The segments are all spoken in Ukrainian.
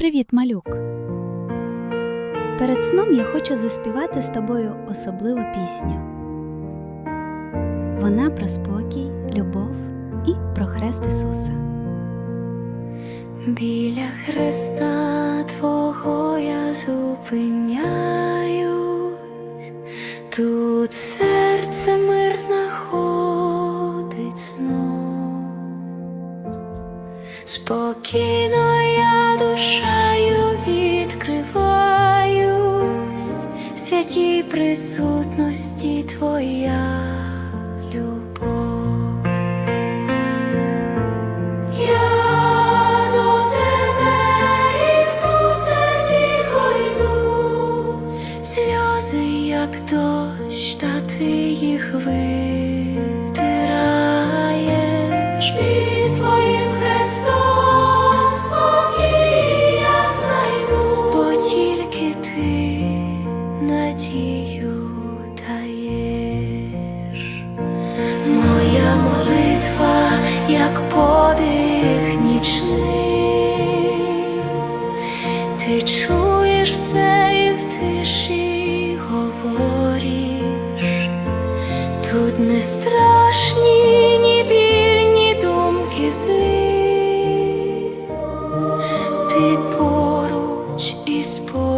Привіт, малюк! Перед сном я хочу заспівати з тобою особливу пісню. Вона про спокій, любов і про хрест Ісуса. Біля Христа Твого я зупиняюсь, тут серце мир знаходить Спокійно я душею відкриваюсь, в святій присутності Твоя любов. Я до тебе, Ісусе, тихо йду, сльози, як дощ, та ти їх витираєш як подих нічний, ти чуєш все і в тиші говориш, тут не страшні, ні біль, ні думки злі, ти поруч і спокій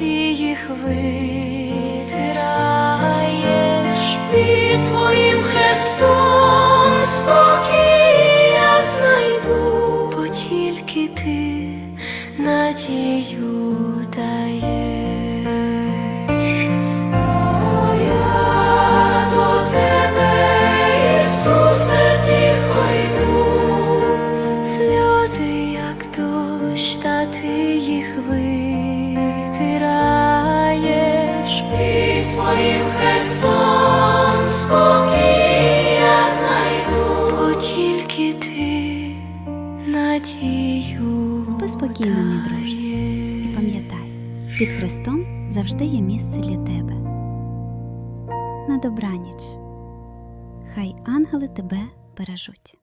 ти їх витираєш під твоїм хрестом твоїм спокій я знайду, бо тільки ти надію. Спи спокійно, мій друже, і пам'ятай, під Христом завжди є місце для тебе. На добраніч. Хай ангели тебе бережуть.